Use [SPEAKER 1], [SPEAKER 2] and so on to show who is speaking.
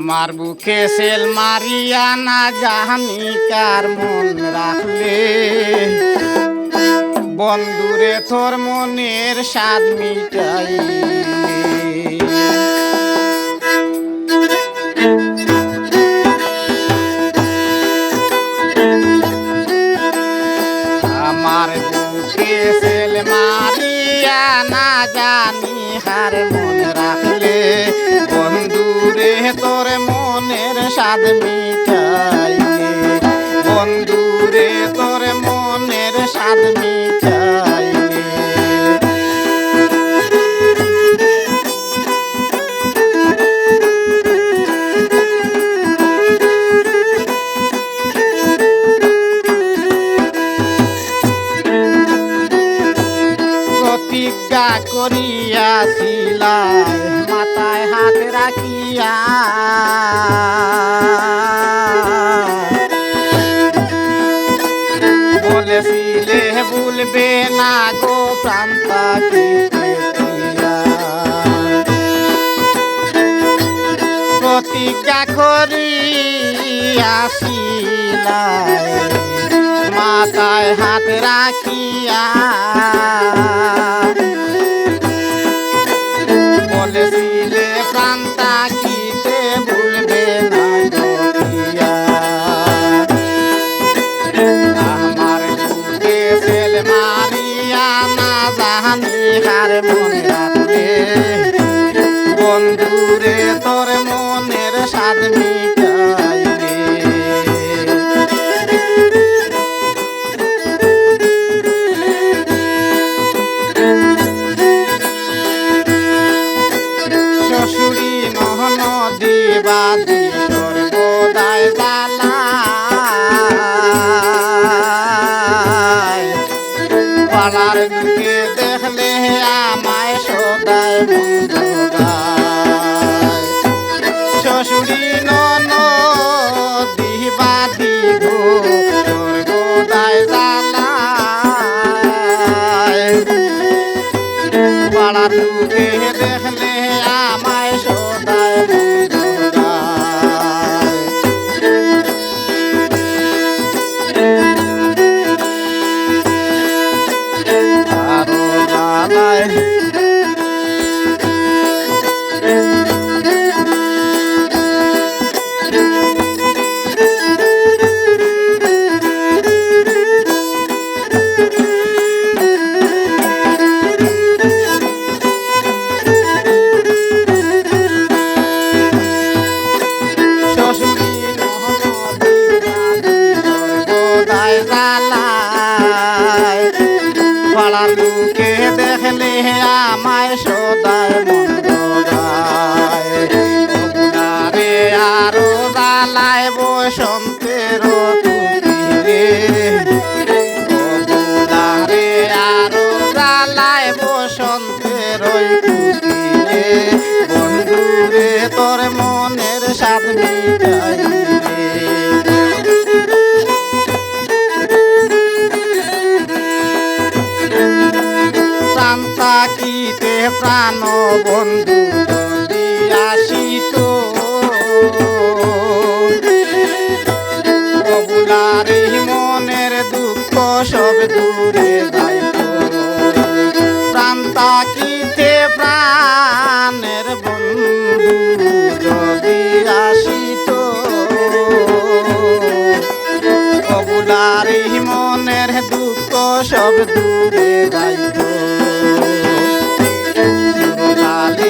[SPEAKER 1] আমার বুকে সেল মারিয়া না জাহানি কার মন রাখলে। বন্ধুরে তোর মনের স্বাদ মিটাই আমার বুকে সেল মারিয়া না জানি হার তোর মনের স্বাদ মিঠাই বন্ধুরে তোর মনের স্বাদ মিটাইলে করিয়াছিলাম মাথায় হাত রাখিয়া। বলেছিলে ভুলবে না গো প্রান্তা প্রতিজ্ঞা করিয়াছিলাম মাথায় হাত রাখিয়া। তোর পাড়ার লোকে দেখলে আমায় সদায় মন্দ গায়। আরও জ্বালায় বসন্তের তুকিরে আরও জ্বালায় বসন্তের কুকিরে প্রাণ বন্ধু আসিত। বগুলারে মনের দুঃখ সব দূরে যাইত। প্রাণ তাকিতে প্রাণের বন্ধু যদি আসিত। মনের দুঃখ সব দূরে যাইত।